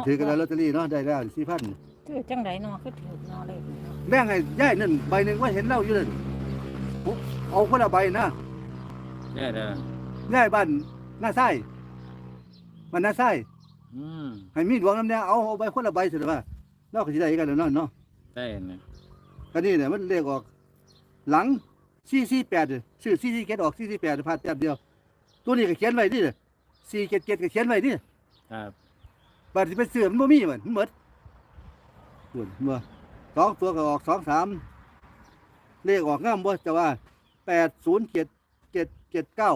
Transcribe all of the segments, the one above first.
นาะถือกันแล้วลอตเตอรี่เนาะได้แล้วสี่พันถือจังไดเนาะคือถือเนาะเลขนี่เนาะแบ่งให้ย่ายนั่นใบหนึ่งว่าเห็นเล่าอยู่นั่นเอาคนละใบนะได้เด้อย่ายบ้านหน้าไส้บ้านหน้าไส้อืมให้มีดวงน้ำเนี่ยเอาเอาใบคนละใบเสร็จว่าเราก็สิได้กันแล้วเนาะเนาะได้นะก็นี่เนี่ยมันเลขออกหลังสี่สี่แปดชื่อสี่สี่เจ็ดออกสี่สี่แปดพลาดแป๊บเดียว ตัวนี้ก็เขียนไว้นี่สี่เจ็ดเจ็ดก็เขียนไว้นี่ครับ บัดสิไปเสื่อมันบ่มีมันมันหมดปุ่นบ่สองตัวก็ออกสองสามเลขออกงามบ่จะว่าแปดศูนย์เจ็ดเจ็ดเจ็ดเก้า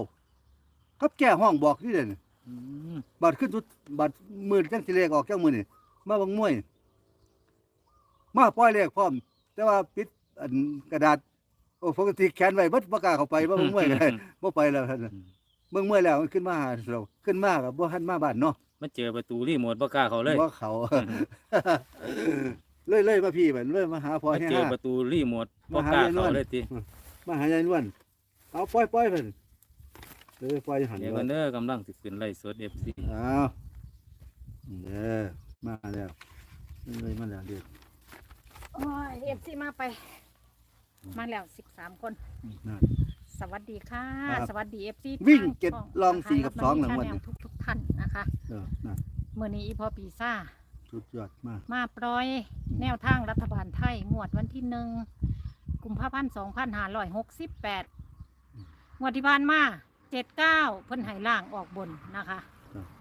ครับแก้ห้องบอกนี่เด่นอืมบัตรขึ้นทุกบัตรหมื่นจังสิเลขออกจังมือนี่มาบังมวย มาปล่อยเลขพร้อม แต่ว่าปิดอันกระดาษโอ้ปกติแขนไว้เบิดบ่กล้าเข้าไปบ่บังมวยก็ได้บ่ไปแล้วท่านน่ะเบิ่งมวยแล้วมันขึ้นมาหาเราขึ้นมาก็บ่ทันมาบ้านเนาะ มาเจอประตูรีโมทบ่กล้าเข้าเลยบ่เขา เลยเลยมาพี่บัดเลยมาหาพ่อมาให้เจอหาประตูรีโมทบ่มาหากล้าเรียนเข้าวันเลยติมาหายายนวลเอาปล่อยปล่อยเพิ่นเออปล่อยหันเดี๋ยวไว้กันเด้อกำลังสิขึ้นไล่สด FC เอาเออมาแล้วเลยมาแล้วเด็กโอ้ย FC มาไป มาแล้ว13คนนั่นสวัสดีค่ะครับสวัสดี FC วิ่งทาเจ็ดช่ลองสี่นะคะกับสองหลังรับวันนี้ทุกทุกๆท่า นนะคะ เออนั่นมื้อนี้อีพอปีซ่า สุดยอดมาก มาปล่อยแนวทางรัฐบาลไทย งวดวันที่หนึ่งกุมภาพันธ์สองพันห้าร้อยหกสิบแปดงวดที่ผ่านมาเจ็ดเก้าเพิ่นให้ล่างออกบนนะคะ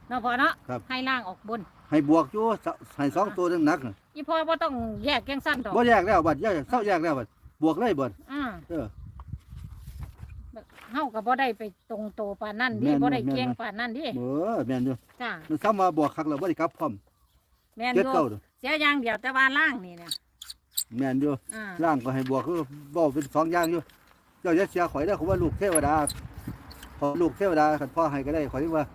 เนาะพอเนาะครับให้ล่างออกบน ให้บวกอยู่สให้สองตัวนึงหนักน่ะอีพอบ่ต้องแยกแกงสั้นดอกบ่แยกแล้วบัดแยกเศร้าแยกแล้วบัดบวกเลยบัดอ่าเออแบบ เฮาก็บ่ได้ไปตรงโตปานนั่นดิแม่นบ่ได้แม่น เกียงปานนั่นดิเออแม่นอยู่จ้ามันซ้ำมาบวกคักแล้วบ่ได้กลับพร้อมแม่นอเจ็ดยู่เก้าเด้อเสียอย่างเดียวแต่ว่าล่างนี่เนี่ยแม่นอยู่อ่าร่างก็ให้บวกคือบ่เป็นสองอย่างอยู่เจ้าอย่าเสียข่อยได้อเขาว่าลูกเทวดาพอลูกเทวดาคันพ่อให้ก็ได้ข่อยนึกว่า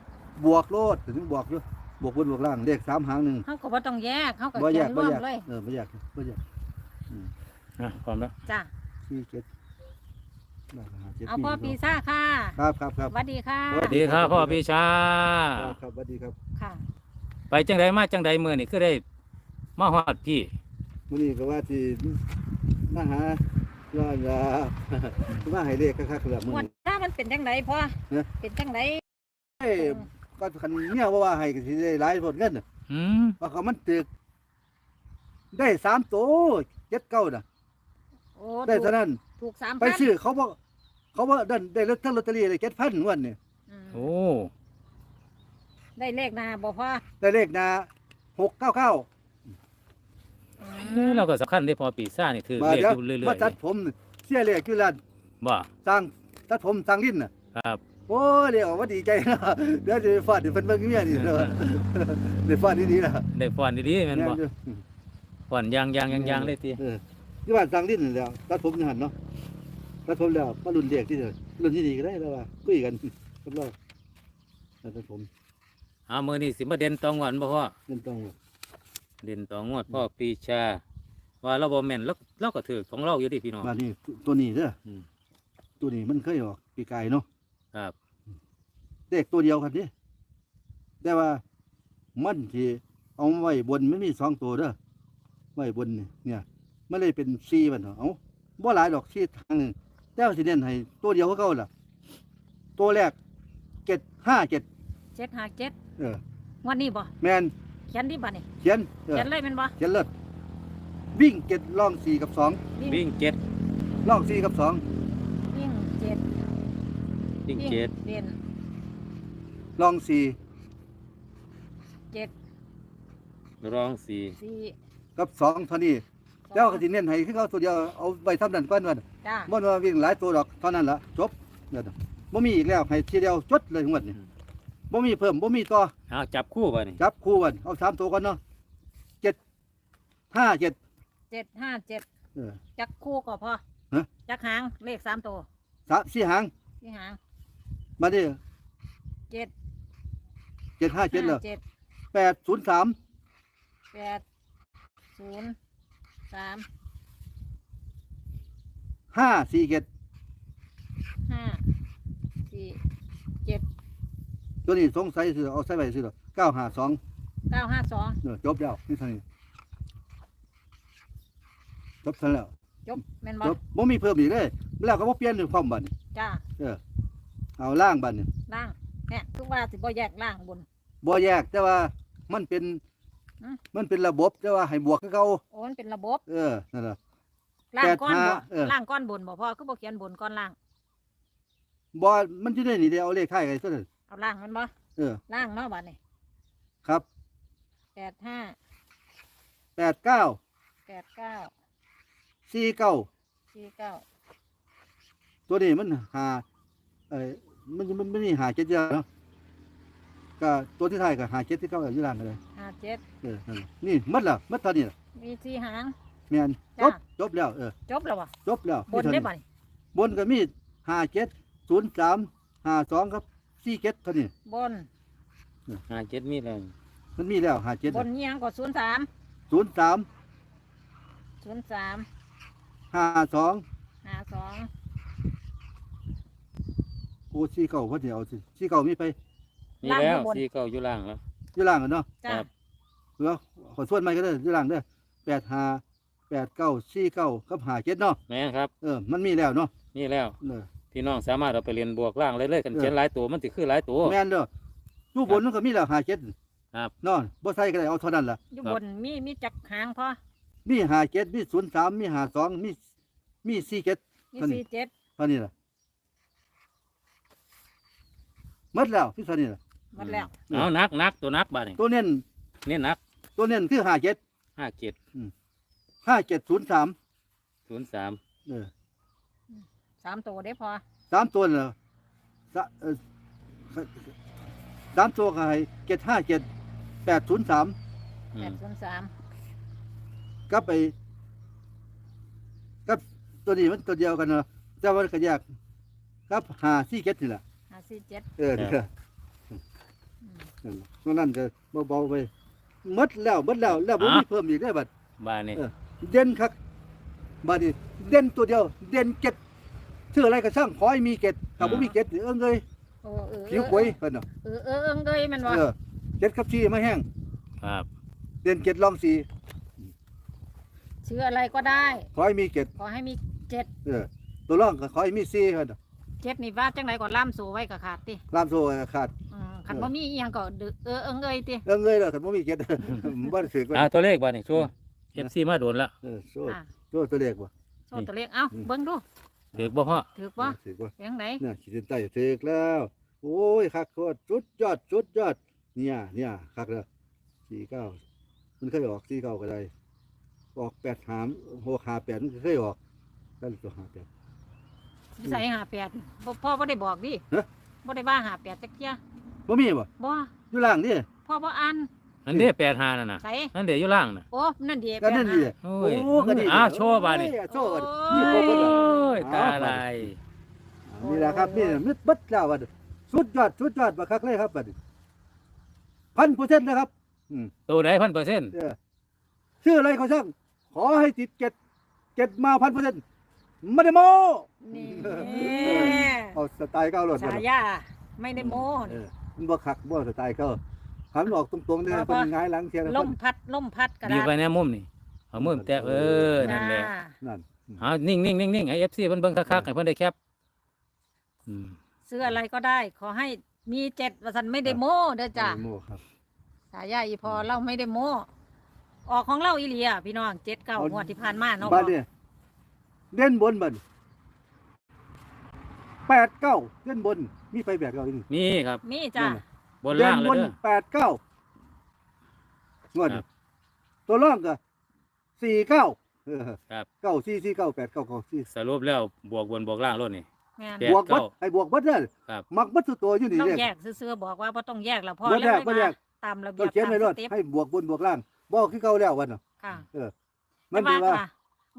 บวกโลดถึงบวกอยู่บวกบนบวกล่างเลขสามหางหนึงเฮาก็บ่ต้องแยกเฮาก็บ่แยเขียกนบ่รวมแยกเลยเออบ่แยกบ่แยกอะพร้อมแล้วจ้า สี่เจ็ดได้หาจ็ด เอาพ่อปีซ่าค่ะครับครับครับสวัสดีค่ะสสวัวัสสดีครับพ่อพี่ชา ครับครับสวัสดีครับค่ะ ไปจังไดมาจังไดมื้อนี่คือได้มาฮอดพี่มื้อนี้ก็ว่าที่มาหาย้อนว่ามาให้เลขคักๆแล้วมื้อวันนี้ถ้ามันเป็นจังไดพ่อเนี่ยเป็นจังไดเอ้ยก็คันเมียว่าว่าให้ก็สิได้หลายผลเงินน่ะอืมว่าเขามันตึก ได้สามโตเจ็ดเก้าน่ะ โอ้ได้ถูกเท่านั้น ถูกสามไปพันซื้อเขาบอกเขาว่าได้ได้ลอตทั้งลอตเตอรี่เลยเจ็ดพันวันนี่อืมโอ้ได้เลขหนาบ่พ่อได้เลขหนาหกเก้าเก้าอืเอ้ยมเราก็สำคัญที่พอปีซ่านี่ถือมาเลขเดี๋ยวอยู่เรื่อยมาตัดผมนี่เสียเลขอยู่ร้านๆบ่สร้างตัดผมสร้างลิ้นน่ะ ครับ โอ้เดี๋ยวว่าดีใจนะเดี๋ยวจะฟาดเดี๋ยวเพิ่นเบิ่งเมียนี่เด้อเดี๋ยวฟาดดีๆนะได้ฟ้อนดีๆแม่นบ่แม่นอยู่ฟ้อนยางยางยางยางเลยติเออ ที่บ้านสร้างลิ้นนี่แหล้วตัดผมนี่หั่นเนาะตัดผมแล้วมารุ่นเด็กที่เด้อรุ่นที่ดีก็ได้แล้วว่าคุยกันกับเราตัดผมเอามื้อนี้สิมาเด่นตองหวันบ่พ่อเงินต้องเด่นตองวดพ่อปีชา ว่าเราบ่แม่นเราเราก็ถือของเราอยู่ดิพี่น้อง บ้านนี้ตัวนี้เด้ออม ตัวนี้มันเคยออกปีกายเนาะ ครับเด็กตัวเดียวกันดิแต่ว่ามันที่เอาไว้บนไม่มีสองตัวเด้อไว้บนนี่เนี่ย มันเลยเป็นซีมันเนาะเอาบ่หลายดอกซีทางหนึ่งแต่ว่าสิเน้นให้ตัวเดียวก็เก่าล่ะ ตัวแรกเจ็ดห้าเจ็ดเจ็ดห้าเจ็ดเออ วันนี้บ่แมนเขียนดิบ่นี่เขียนเออเขียนเลยแม่นบ่เขียนเลิศวิ่งเจ็ดล่องสี่กับสองวิ่งเจ็ดล่องสี่กับสองวิ่งเจ็ดวิ่งเจ็ดเด่นล่องสี่เจ็ดรองสี่สี่กับสองเท่านี้ แล้วก็สิเน้นให้คือเขาตัวเดียวเอาไปทำนั่นก่อนว่าจ้าบ่ว่าวิ่งหลายตัวดอกเท่านั้นละจบเดี๋ยวบ่มีอีกแล้วให้ทีเดียวจดเลยทั้งหมดนี่บ่มีเพิ่มบ่มีต่อเอาจับคู่ไปนี่จับคู่กันเอาสามตัวก่อนเนาะเจ็ดห้าเจ็ดเจ็ดห้าเจ็ดเออ จักคู่ก็พอฮะ จักหางเลขสามตัวสามสี่หางที่หางมาดิเจ็ดเจ็ดห้าเจ็ดเหรอห้าเจ็ดแปดศูนย์สามแปดศูนย์ สามห้าสี่เจ็ดห้าสี่เจ็ดตัวนี้สงสัยสิเอาใส่ไว้สิเหรอเก้าห้าสองเก้าห้าสองเออจบแล้วนี่เท่านี้จบซะแล้วจบแม่นบ่จบบ่มีเพิ่มอีกเลยแล้วก็บ่เปลี่ยนในความบัดนี้จ้าเออเอาล่างบัดนี้ล่างเนี่ยคือว่าสิบ่แยกล่างบนบ่แยกแต่ว่ามันเป็น อืม มันเป็นระบบแต่ว่าให้บวกคือเก่าโอ้มันเป็นระบบเออนั่นล่ะ ล่างก้อนแปดบ่ห้าเออ ล่างก้อนบนบ่พ่อคือบ่เขียนบนก้อนล่าง บ่มันอยู่ในนี่เด้เอาเลขท้ายกันซะนั่นเอาล่างมันบ่เออล่างเนาะบัดนี้ครับแปดห้า89แปดเก้า49สี่เก้าตัวนี้มันหาเอ้ยมันมันมันมีหาเจ็ดเดียวเนาะ ก็ตัวที่ท้ายก็หาเจ็ดที่เก้าอยู่ล่างกันเลยห้าเจ็ดเออนั่นล่ะนี่หมัดล่ะหมัดเท่านี้ล่ะมีสี่หาง แม่นจจ้ะ บจบแล้วเออจบแล้ววะจบแล้วบนมีได้เท่าบ่นี่บนก็มีห้าเจ็ดศูนย์สามห้าสองครับสี่เจ็ดเท่านี้บนห้าเจ็ดมีแล้วมันมีแล้วห้าเจ็ดบนเอียงก็ศูนย์สามศูนย์สามศูนย์สามห้าสองห้าสองโอ้สี่เก้าพอดีเอาสิสี่เก้ามีไป มีแล้วสี่เก้าอยู่ล่างแล้ว อยู่ล่างกันเนาะจ้าครับเหลือขอส่วนใหม่ก็ได้อยู่ล่างเด้อแปดห้าแปดเก้าสี่เก้ากับห้าเจ็ดเนาะแม่นครับ เออมันมีแล้วเนาะมีแล้ว เออ พี่น้องสามารถเอาไปเรียนบวกล่างเลยเลยกันเออ เขียนหลายตัวมันสิคือหลายตัว แม่นเด้ออยู่บนมันก็มีแล้วห้าเจ็ดครับ เนาะบ่ใส่ก็ได้เอาเท่านั้นล่ะ อยู่ครับบนมีมีจักหางพอมีห้าเจ็ดมีศูนย์สามมีห้าสองมีมีสี่เจ็ด มีเท่านี้ สี่เจ็ดเท่านี้ล่ะหมดแล้วที่เท่านี้ล่ะ หมดแล้ว เอานักนักตัวนักบาดนี่ตัวเน้นนี่นักตัวเน้นคือห้าเจ็ดห้าเจ็ดห้าเจ็ดศูนย์สามศูนย์สามเออสามตัวได้พอสามตัวเนาะสะเออสามตัวก็ให้เจ็ดห้าเจ็ดแปดศูนย์สามอืแปมดศูนย์สามกับไปกับตัวนี้มันตัวเดียวกันเนาะแต่ว่าก็แยกกับหาสี่เจ็ดนี่แหละห้าสี่เจ็ด เออนี่ก็อืม นั่นล่ะเพราะนั่นก็เบาๆไปหมดแล้วหมดแล้วแล้วบ่มีเพิ่มอีกได้อบัดบาดนี่เออเด่นครับบัดนี้เด่นตัวเดียว เด่นเจ็ดชื่ออะไรก็ช่างขอให้มีเจ็ดถ้าบ่มีเจ็ดเอิ้งเลยโอ้เออผิวกล้วยเพิ่นน่ะเออเออเออเอ้ยแมันวะเออเจ็ดกับสี่ไม่แห้งครับ เด่นเจ็ดลองสี่ชื่ออะไรก็ได้ ขอให้มีเจ็ดขอให้มีเจ็ดเออตัวร่องก็ขอให้มีสี่เพิ่นน่ะเจ็ดนี่ว่าจังไรก็ล่ามสู่ไว้กับขาดติลามโซ่ขาดอืม ขันว่ามีอีหยังก็ดึเออเออเอ้ยติเอิ้งเลยแล้วถ้าบ่มีเจ็ดบ่ได้สึกว่าอ่าตัวเลขบาดนี่ชัวเอฟซีมาโดนละเออโซ่อะโซ่ตัวเลขบ่ โซ่ตัวเลขเอ้าอืม เบิ่งดูถือบ่พ่อถือบ่สึกว่าเสียงไหนเนี่ยขีดเส้นใต้ถึกแล้ว โอ้ยคักโคตรสุดยอดสุดยอด เนี่ยเนี่ยคักแล้วสี่เก้ามันเคยออกสี่เก้าก็ได้ออกแปดหามหกหาแปดมันเคยออกได้ตัวหาแปด ใส่หาแปดบ่พ่อบ่ได้บอกดิฮะ บ่ได้ว่าหาแปดจักเที่ย บ่มีบ่บ่อยู่ล่างนี่พ่อบ่อ่านอันนี้แปดห้านั่นน่ะใส่นั่นเดี๋ยวอยู่ล่างน่ะโอ้นั่นดีก็นั่นนี่โอ้โอ้ยก็นี่อ้าวโชว์บาดนี่โอ้ยโชว์กันโอ้นี่ยโคตรโอ้เลยตาลายนี่แหละครับนี่มิดเบัดแล้วบัดสุดยอดสุดยอดบักคักเลยครับบัดนี้พันเปอร์เซ็นต์นะครับตัวไหนพันเปอร์เซ็นต์เออชื่ออะไรเขาช่างขอให้ติดเจ็ดเจ็ดมาพันเปอร์เซ็นต์ไม่ได้โมนี่เอาสไตล์เก้าหลดฉายาไม่ได้โม้เออ มันบ่คักบ่สไตล์เก้าหันออกตรงๆเนี่ยบ่บ่เป็นหงายหลังเชียร์ลมพัดลมพัดกระดีดาษไปแน่มุมนี่เอามุมแตะเออนั่นแหละจ้านั่นเอานิ่งนิ่งนิ่งนิ่งให้เอฟซีเพิ่นเบิ่งคักๆให้เพิ่นได้แคปอืมซื้ออะไรก็ได้ ขอให้มีเจ็ดว่าสันไม่ได้โม้เด้อจ้าโม่ครับฉายาอีพอเราไม่ได้โม้ออกของเราอีเลียพี่น้องเจ็ดเก้างวดที่ผ่านมาเนาะบ้านเนี่ยเล่นบนบัน แปดเก้าเล่นบนมีไปแบกเราอีกมีครับ มีจ้าบนเล่ล่านงเลบยนเด้อ แปดเก้างวดครับตัวร่องก็สี่เก้าเออครับ เก้าสี่สี่เก้าแปดเก้าเก้าสี่สรุปแล้วบวกบนบวกล่างรถนี่ แม่นแปดบวกบัดเก้าให้บวกบัดเด้อครับ มักบัดสุดตัวอยู่นี่ต้องเรียกแยกซื้อๆบอกว่าบ่ต้องแยกแล้วพอบ่แล้วแยกบ่แยกตามระเบีต้ยอบงเขียนตามไว้รสถเต็ปให้บวกบนบวกล่างบอกคือเก่าแล้ววันน่ะค่ะมันแต่ดีว่าค่ะ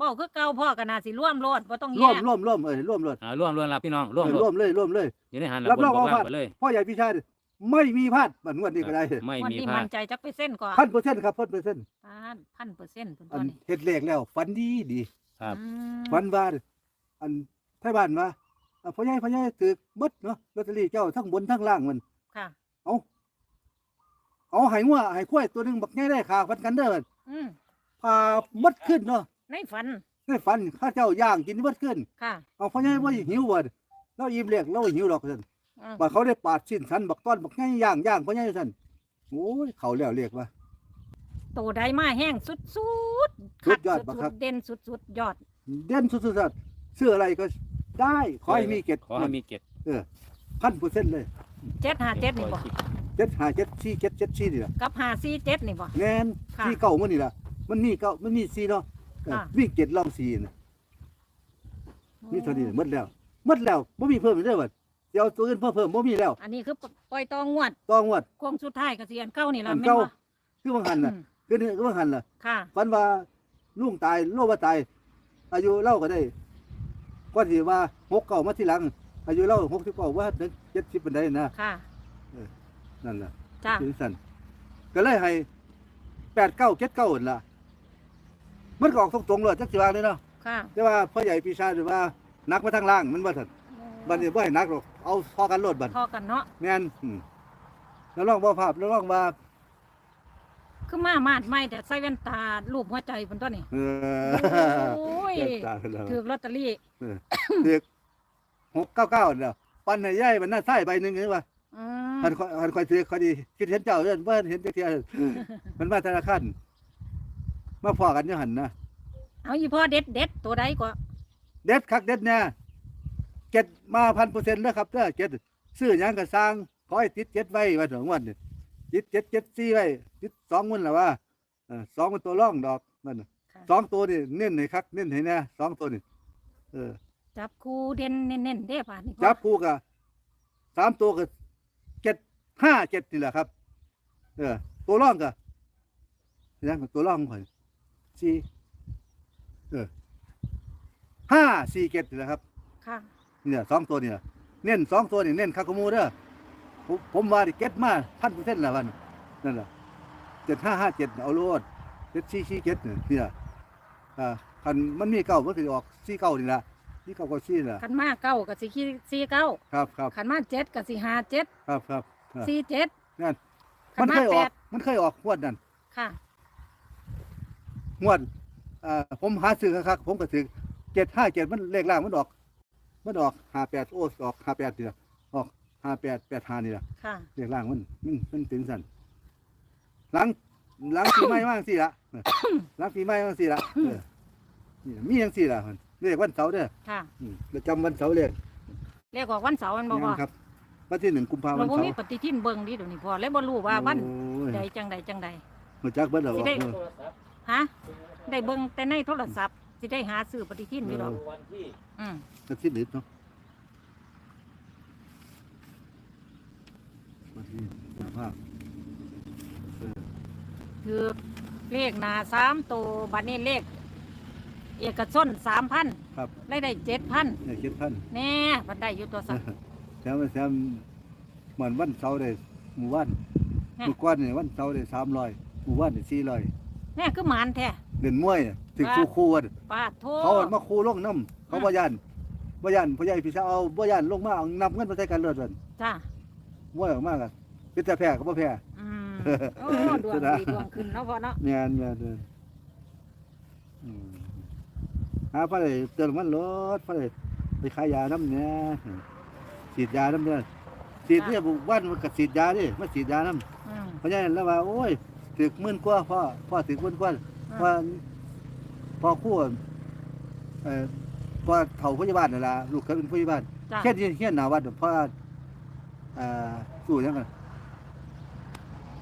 บอกคือเก่าพ่อก็น่าสิร่วมโลดบ่ต้องแยร่วมกร่วมร่วมเอ้ยร่วมรถอ่าร่วมร่วมรับพี่น้องร่วมเออรร่วถมเลยร่วมเลย อยู่ในหันรับรองบนบวกว่า ล่างไปเลยพ่อใหญ่พี่ชายไม่มีพลาดบัดงวดนี้ก็ได้ไม่วันมีที่พลามั่ดนใจจักเปอร์เซ็นต์ก่อนพันเปอร์เซ็นต์ครับพันเปอร์เซ็นต์พันเปอร์เซ็นต์เพิ่นอัตัวนนี้เฮ็ดเลขแล้วฝันดีดีครับ อืมฝันว่าอันไทบ้านว่าอะพ่อใหญ่พ่อใหญ่ถือเบิดเนาะลอตเตอรี่เจ้าทั้งบนทั้งล่างมัน ค่ะ เอ้าเอาให้งัวให้ควายตัวหนึงบักใหญ่ได้ขาพันกันเด้อ อืมพาหมดขึ้นเนาะ ในฝันได้ฝันข้าเจ้าย่างกินหมดขึ้นค่ะเอาพ่อใหญ่บ่หิวบ่เราอิ่มเรียกเราหิวดอกซั่นอืมบัดเขาได้ปาดชิ้นสันบักต้อนบักใหญ่ย่างย่างพ่อใหญ่ซั่นโอ้ยเขาแล้วเรียกว่าโตได้มาแห้งสุดสุดสุดยอดบักคักเด่นสุดสุดยอด เด่นสุดๆซั่นซื้ออะไรก็ได้ขอให้มีเกียรติขอให้มีเกียรติพันเปอร์เซ็นต์เลยเจ็ดห้าเจ็ดนี่บ่เจ็ดห้าเจ็ดสี่เจ็ดเจ็ดสี่นี่ล่ะกับห้าสี่เจ็ดนี่บ่แน่นค่ะสี่เก้ามันนี่ล่ะมันมีเก้ามันมีสี่เนาะ เออค่ะ วิ่งเจ็ดล่องสี่น่ะนี่เท่านี้น่ะหมดแล้วหมดแล้วบ่มีเพิ่มอีกเด้อบัดเดี๋ยวเอาตัวอื่นเพิ่มเพิ่มบ่มีแล้วอันนี้คือปล่อยตองวดต้องวัด โค้งสุดท้ายก็สิอันเก้านี่ล่ะอันแม่นเก่า บ่คือว่าหันอืน่ะมคือนี่คือว่าหันน่ะค่ะ ฝันว่าลุงตายโลว่าตาย อายุเล่าก็ได้ก่อนที่ว่าหกเก่ามาทีหลัง อายุเล่าหกสิบเก้าว่าถึงเจ็ดสิบเป็นได้นะค่ะ นั่นแหละจ้าถึงสั่นก็เลยให้แปดเก้าเจ็ดเก้าหั่นล่ะ มันก็ออกตรงๆเลยจักสิว่าเลยเนาะค่ะแต่ว่าพ่อใหญ่ปีชาหรือว่านักมาทางล่างมันว่าสั่นบัดนี้บ่ให้นักหรอกเอาพอกันโลดบัดพอกันเนาะแม่นอืมแล้วลองบ่ภาพแล้วลองว่าคือมามาดไม่แต่ใส่แว่นตารูปหัวใจเพิ่นตัวนี้เออโอ้ยเจ็บตาแล้วถือลอตเตอรี่เด็กหกเก้าเก้าเนี่ยปันให้ย่ายมันน่าใส่ใบหนึ่งเห็นป่ะอืมหันคอยหันคอยถือคอยดีคิดเห็นเจ้าเรื่องว่าเห็นเจ้าเทียมันมาธนาคาร มาพอกันเนี่ยหันนะเอาอีพ่อเด็ดเด็ดตัวใดก็เด็ดคักเด็ดแน่เจ็ดมาพันเปอร์เซ็นต์แล้วครับเด้อเจ็ดซื้อหยังก็สร้างขอให้ติดเจ็ดไว้ว่าถึงวันนี่ติดเจ็ดเจ็ดสี่ไว้ติดสองมันละว่าเออสองมันตัวร่องดอกนั่นน่ะค่ะสองตัวนี่เน้นให้คักเน้นให้แน่สองตัวนี่เออ จับคู่เด่นเน้นๆเด้ป่านนี้พ่อจับคู่กับสามตัวกับเจ็ดห้าเจ็ดนี่แหละครับ เออ ตัวร่องกับยังกับตัวร่องข่อย สี่เออห้าสี่เจ็ดนี่แหละครับ ค่ะ เนี่ยสองตัวเนี่ยเน้นสองตัวนี่เน้นคากะมูเด้อผมผมว่าดิเก็ตมาพันเปอร์เซ็นต์ละวันนั่นแหละเจ็ดห้าห้าเจ็ดเอาโลดเจ็ดสี่สี่เจ็ดเนี่ยเนี่ยอ่าคันมันมีเก้ามันก็จะออกสี่เก้านี่ละสี่เก้าก็สี่นี่ละขันมาเก้ากับสิขี้สี่เก้าครับครับขันมาเจ็ดกับสิห้าเจ็ดครับครับอ่าสี่เจ็ดนั่นขัมันนมาเคยอแปอกดมันเคยออกงวดนั่นค่ะ งวดอ่าผมหาซื้อคักๆผมก็ซื้อเจ็ดห้าเจ็ดมันเลขล่างมันออก มันออกห้าแปดโอ้ออกห้าแปดนี่ละออกห้าแปดแปดห้านี่ละค่ะ เลขล่างมันมันมันถึงสั่นหลังหลังปีใหม่ว่างสิละเออหลังปีใหม่ว่างสิละเออนี่มีอย่างสิละเลขวันเสาร์เด้อค่ะ อืมประจำวันเสาร์เลขเรียกว่าวันเสาร์มันบ่พอครับวันที่หนึ่งกุมภาพันเราธ์บ่เสามีร์ปฏิทินเบิ่งดิเดี๋ยวนี้พอแล้วบ่รู้ว่าวันโอ้ย ใดจังใดจังใดมาจักเบิดแล้วสิได้เออ ฮะ ได้เบิ่งแต่ในโทรศัพท์สิได้หาซื้อปฏิทินอยู่ดอกวันที่อืมวันที่หนึ่งเนาะวันที่กุมภาพันธ์เออคือเลขหน้าสามตัวบัดนี้เลข เอกชนสามพันครับได้ได้เจ็ดพันเนี่ยคิดพันแน่มันได้อยู่ตัวสักแถมแถมเหมือนวันเสาร์ได้หมู่บ้านฮะ เมื่อก่อนเนี่ยวันเสาร์ได้สามร้อยหมู่บ้านได้สี่ร้อยแน่คือหมานแท้เล่นมวยเนี่ยถึงสู้คู่กันปาดโทเขาเอามาคู่ลงน้ำเขาบ่ยันบ่ยันพ่อใหญ่พี่สาวเอาบ่ยันลงมาเอานำเงินมาใช้กันเลือดกันจ้ามวยออกมากันเป็นแต่แพ้ก็บ่แพ้อืมโอ้ดวงดีดวงขึ้นเนาะพ่อเนาะแม่นแม่นเด้ออืมหาพระได้เติมมันรถพระได้ไปขายยาน้ำเนี่ยฉีดยาน้ำเนี่ยฉีดเนี่ยบุกบ้านมันก็ฉีดยาดิมาฉีดยาน้ำอืมเพราะฉะนั้นแล้วว่าโอ้ย ถึกหมื่นกว่าพ่อพ่อถึกหมื่นกว่าว่าพอคู่เอ่อพอเฒ่าพยาบาลนั่นล่ะลูกเขาเป็นพยาบาลจ้าแค่ที่เฮียนหน้าวัดเพราะว่าเอ่อสู้ยังกัน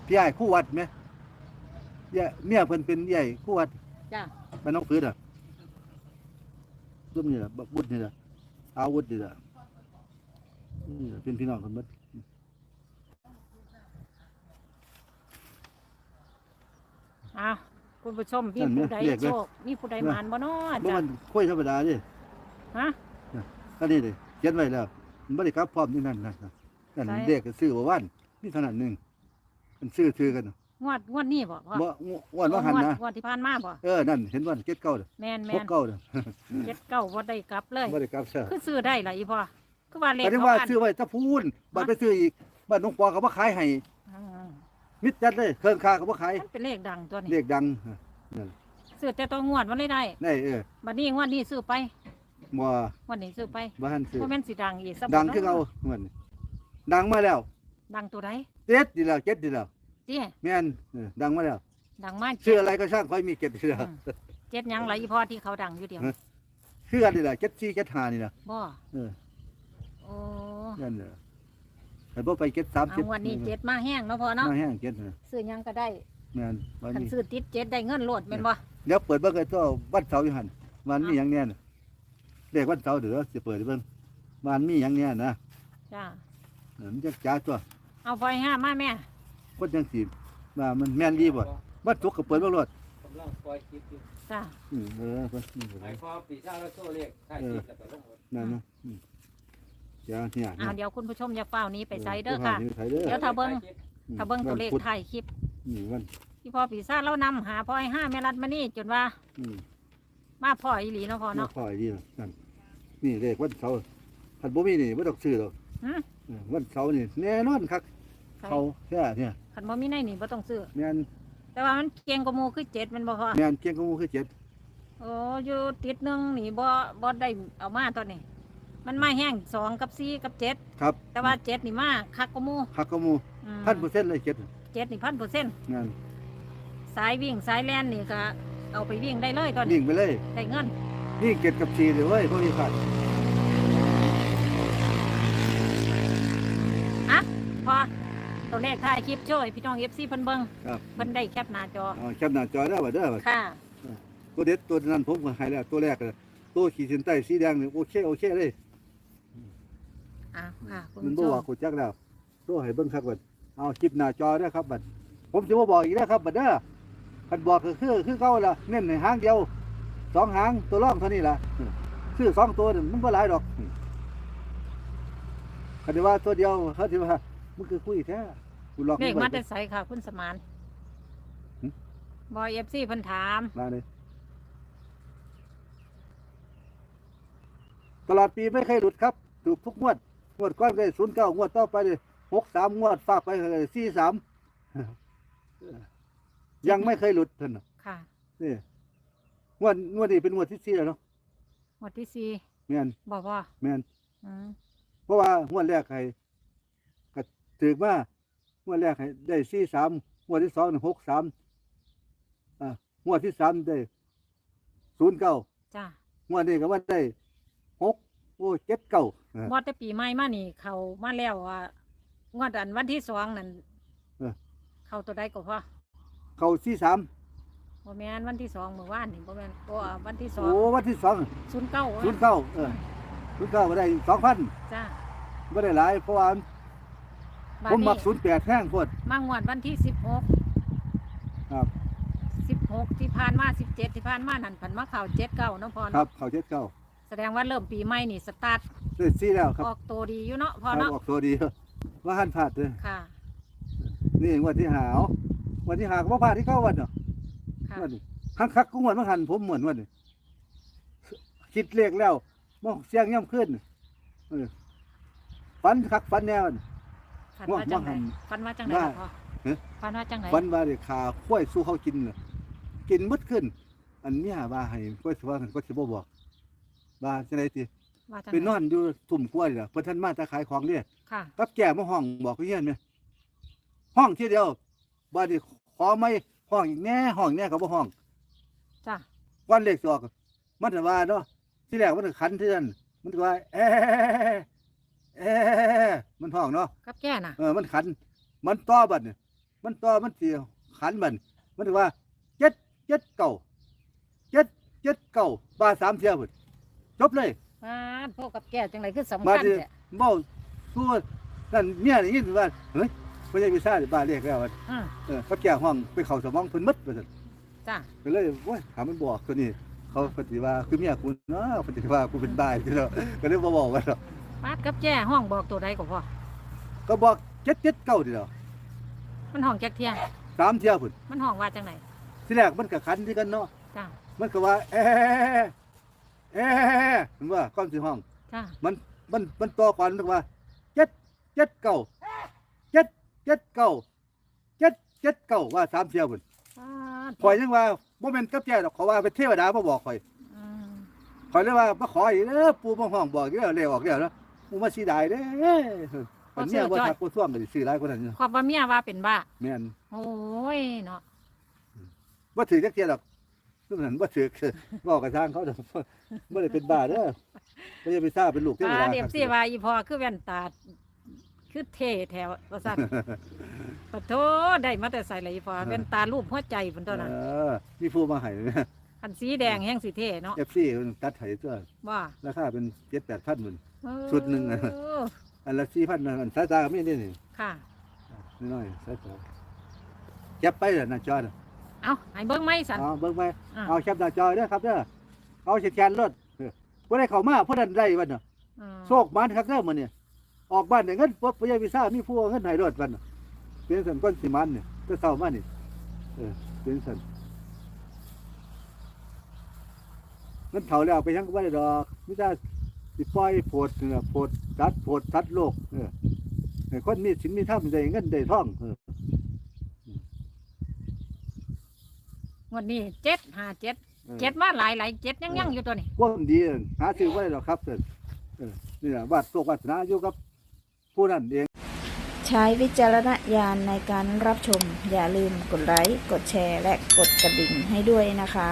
พี่ใหญ่คู่วัดไหมเย่เมียเพิ่นเป็นใหญ่คู่วัด จ้าบ้านน้องพื้นอะซุ่มนี่ล่ะบักบุญนี่ล่ะอาวุธนี่ล่ะนี่ล่ะเป็นพี่น้องกันหมด อ้าวคุณผู้ชมมีนั่นไหมผู้ใดเรียกไหมโชคมีผู้ใดหมานบ่เนาะบ่จ้ามันคุยธรรมดาดิฮะอันนี้เลยเขียนไว้แล้วมันบริกรับพร้อมนี่นั่นนั่นนั่นนั่นใช่เด็กก็ซื้อบ่วันนี่เท่านั้นหนึ่งมันซื้อถือกันงวดงวดนี้บ่พ่อบ่งวดว่าหันนะงวดที่ผ่านมาบ่เออนั่นเห็นว่าเก็ดเก้าเด้อแม่นพแม่กนเก้าเด้อเจ็ดเก้าบ่ได้กลับเลยบริกรับเสียคือซื้อได้ล่ะอีพ่อคือว่าเลขแต่ที่เขาว่าอันซื้อไว้ถ้าพูนบัดไปซื้ออีกบัดน้องปอก็บ่ขายให้อื มมิดจัดเลยเครื่องคาก็บ่ขายมันเป็นเลขดังตัวนี้เรียกดังซื้อแต่ตัวงวดมันเลยได้ได้เออบัดนี้งวดนี้ซื้อไปบ่งวดนี้ซื้อไปบ่ทันซื้อเพราะมันสิดังอีกสักดังคือเอาเหมือนดังมาแล้ว ดังตัวใดเจ็ดดีแล้วเจ็ดดีแล้วเจ้แม่นเออดังมาแล้วดังมากชื่ออะไรก็ช่างค่อยมีเจ็ดเชื่ออืมเจ็ดหยังไรอีพอที่เขาดังอยู่เดียวฮะชื่อกันนี่แหละเจ็ดสี่เจ็ดห้านี่นะบ่เออโอ้นั่นแหละ แต่บ่ไปเจ็ดสามเอาเจ็ดงวันนี้เจ็ดมาแห้งเนาะพอเนาะมาแห้งเจ็ดนะซื้อหยังก็ได้แม่นวันคันนี้ซื้อติดเจ็ดได้เงินโลดแม่นบ่เดี๋ยวเปิดเบิ่งไอ้ตัววันเสาร์อยู่หั่นวันมีหยังแน่น่ะเลขวันเสาร์เดี๋ยวสิเปิดให้เบิ่งวันมีหยังแน่นะจ้าเออมันจะจ้าตัวเอาไฟห้ามาแม่คนจังสิว่ามันแม่นดีบ่วันศุกร์ก็เปิดเบิ่งรถกำลังปล่อยคลิปอยู่จ้า อืมเออเพิ่นอืมไอ้พอปีชาแล้วโซ่เลขถ่ายคลิปแล้วก็ลงรถนั่นนะอืม เดี๋ยวเนี่ยเอาเดี๋ยวคุณผู้ชมอย่าเฝ้าหนี้ไปใส่เด้อค่ะ ไปเด้อเดี๋ยวถ้าเบิ่งถ่ยคลิปถ้าเบิ่งตัวเลขวันพุธถ่ายคลิปอืมวันที่พ่อปีศาจเรานำหาพ่อไอ้ห้าแม่รัดมานี่จนว่าอืมมาพ่ออีหลีเนาะพ่อมาเนาะคอยดีนะนั่นนี่เลขวันเสาร์คันบ่มีนี่บ่ต้องซื้อหรอกหืม เออวันเสาร์นี่แน่นอนครับเขาแค่เนี่ยคันบ่มีในนี่บ่ต้องซื้อ แม่นแต่ว่ามันเก่งกว่าหมู่คือเจ็ดแมันบ่พอแม่นเกียงกบหมูคือเจ็ดโอ้อยู่ติดหนึงนี่บ่บ่ได้เอามาตอนนี้ มันมาแห้งสองกับสี่กับเจ็ดครับแต่ว่าเจ็ดนี่มาคักกว่าหมู่คักกบหมูอืมพันเปอร์เซ็นต์เลยเจ็ดเจ็ดนี่พันเปอร์เซ็นต์งานสายวิ่งสายแล่นนี่ก็เอาไปวิ่งได้เลยตอนนี้นิ่งไปเลยได้เงินนี่เจ็ดกับสี่เลยเว้ยพวกนี้ขาดอะพอตัวเลขถ่ายคลิปช่วยพี่น้อง FC เพิ่นเบิ่งครับเพิ่นได้แคปหน้าจอเอาแคปหน้าจอได้บ่เด้อบัดค่ะ ตัวเด็ดตัวนั้นผมก็ให้แล้วตัวแรกเลยตัวขีดเส้นใต้สีแดงนี่โอเคโอเคเลย อะค่ะคุณมันผู้บ่ชว่ามกูจักแล้วตัวให้เบิ่งครับบัดเอาคลิปหน้าจอเด้อครับบัดผมสิบ่บอกอีกแล้วครับบัดเด้อคันบอกก็คือคือเก่าล่ะเน้นในหางเดียวสองหางตัวรองเท่านี้ล่ะซื้อสองตัวนี่มันบ่หลายดอกคันที่ว่าตัวเดียวเขาสิว่ามันคือคุยแท้กูลอกเลขงไว้มาแต่ไสค่ะ คุณสมานหึบอย FC เพิ่นถาม มาเลยตลอดปีไม่เคยหลุดครับ ถูกทุกงวด งวดก้อนเลยศูนย์เก้างวดต่อไปเลยหกสามงวดฝากไปเลยสี่สามยังไม่เคยหลุดท่านน่ะค่ะ นี่งวดงวดนี้เป็นงวดที่สี่แล้วเนาะหมวดที่สี่แม่นบอกว่าแม่นอืมเพราะว่างวดแรกให้ก็ถือว่างวดแรกให้ได้สี่สามงวดที่สองหกสามอ่างวดที่สามได้ศูนย์เก้าจ้างวดนี้ก็ว่าได้หก โอ้เจ็ดเก้าบอดแต่ปีใหม่มานี่ เขามาแล้วว่างวดอันวันที่สองนั่นเออ เขาตัวใดก็พอเขาสี่สามบ่แม่นวันที่สองเมื่อวานนี่บ่แม่นโอ้อ่าวันที่สอโอ้งวันที่สองศูนย์เก้าศูนย์เก้าเออศูนย์เก้าก็ได้สองพันจ้าไม่ได้หลายเพราะว่าบัดผมมันี้กศูนย์แปดแห้งโพดมางวดวันที่สิบหกครับ สิบหกที่ผ่านมาสิบเจ็ดที่ผ่านมานั่นผันมาเข่าเจ็ดเก้าเนาะพอครัเนาะบเขาเจ็ดเก้า แสดงว่าเริ่มปีใหม่นี่สตาร์ทได้สี่แล้วครับออกตัวดีอยู่เนาะพอครับเนาะออกตัวดีว่าหันพลาดเลยค่ะนี่งวันที่หาววันที่หาก็บ่พลาดที่เก้าวันเนาะค่ะวันนี้คักคักๆก็งวดมาหันผมเหมือนวันนี้คิดเลขแล้วมองเสียงย่ำขึ้นเออฟันคักฟันแนวน่ะฟันว่าจังไหนว่าหันฟันว่าจังไหนว่าล่ะพอฮะฟันว่าจังไหนฟันว่าเด็กขาข้วยสู้เขากินน่ะกินหมดขึ้น อันเนี้ยว่าให้ก็สิว่ากันก็สิบ่บอก ว่าจังไดติว่าจังไปไหนอนอยู่ทุ่มกล้วยน่ะเพิ่นท่านมาแตาขายของเด้ค่ะ กับแก่มาห้องบอกเฮียนแม่ห้องทีเดียวบ่ได้ขอไม่ห้องอีกแน่ห้องแน่ก็บ่ห้องจ้าวันเลขสอกมันจะว่าเนาะที่แรกมันก็ขันเทือนมันก็ว่าเอ๊ะเอ๊ะมันห้องเนาะ กับแก่น่ะ เออ มันขัน มันต่อบัดเนี่ยมันต่อ มันสิขันบัดมันก็ว่าเจ็ดเจ็ดเก่าเจ็ดเจ็ดเก่าบาทสามเที่ยวพุ่น จบเลยมาดพวกกับแก่จังไหนคือสำบาคัดญนี้แท้เมาสู้นั่นเมียได้ยินว่าเฮ้ยไม่ใช่พิซซ่าบ้านเรียกแล้วว่าอืมเออเขาแก่ห้องไปเข้าสมองเพิ่นหมดว่าซั่น จ้าก็เลยโอ้ยถามมันบอกตัวนี้เขาปฏิว่าคือเมียคุณเนาะปฏิว่ากูเป็นบ้าอยู่แล้วก็เลยบ่บอกว่าหรอกปาดกับแก่ห้องบอกตัวใดก็พอก็บอกเจ็ดเจ็ดเก้าทีเดียวมันห้องจักเที่ยงสามเที่ยวพุ่นมันห้องว่าจังไหนที่แรกมันก็คันที่กันเนาะจ้ามันก็ว่าเอ๊ะ เอ๊ะมันว่าก้อนสิห้องจ้ามันมันมันต่อก่อนมันก็ว่าเจ็ดเจ็ดเก้าเจ็ดเจ็ดเก้าเจ็ดเจ็ดเก้าว่าสามเที่ยวพุ่นอ่าข่อยยังว่าบ่แม่นกับแจ้ดอกเขาว่าเป็นเทวดามาบอกข่อยอืมข่อยเลยว่ามาขออีกเด้อปูมาห้องบอกเด้อเลขออกแล้วมึงมาสิได้เด้ออันเนี้ยบ่าทักบ่ท่วมก็สิซื้ายกว่านั้นขอยู่ความว่าเมียว่าเป็นบ้าแม่นโอ้ยเนาะบ่าถือจักเที่ยดอกคือมันบ่าถือบอกกับทางเขาเด้อ กบ่ได้เป็นบ้าเด้อบ่ได้ไปซ่าเป็นลูกเทวอ่าดาเดียบสิว่าอีพอคือแว่นตาคือเท่แถวว่าซั่นปะโทได้มาแต่ใส่เลยอีพอแว่นตารูปหัวใจพุ่นตัวนั้นเออมีผู้มาให้คันสีแดงแห้งสีเท่เนาะ FC มันตัดให้ตัวว่าราคาเป็น7-8,000มื้อเออชุดหนึ่งอะอันละ4,000นั่นอันสายตาก็มีนี่นี่ค่ะน้อยๆสายตาเก็บไปเด้อหน้าจอน่ะเอาให้เบิ่งไหมสันเอาเบิ่งไปอ่าเอาแคปหน้าจอเด้อครับเด้อ เอาแขนๆรถเออบ่ได้เข้ามาผู้นั้นได้บัดน่ะอืมโชคมันคักเด้อมื้อนี้ออกบ้านได้เงินปุ๊บบ่ยายวีซ่ามีผู้เอาเงินให้รถบัดน่ะเป็นสันก้นสิมันนี่แต่เช้ามานี่เออเป็นสันมันเฒ่าแล้วไปยังก็บ่ได้ดอกมีแต่สิปล่อยโพดเนื้อโพดสัตว์โพดสัตว์โลกเออให้คนมีศีลมีธรรมได้เงินได้ทองเอองวดนี้เจ็ดห้าเจ็ด ออเจ็ดมาหลายหลายเจ็ดยังยังอยู่ตัวนี้ความดีนั่นหาซื้อบ่ได้ดอกครับเออเออนี่ล่ะวาดโชควาสนาอยู่กับผู้นั้นเอง ใช้วิจารณญาณในการรับชม อย่าลืมกดไลค์ กดแชร์ และกดกระดิ่งให้ด้วยนะคะ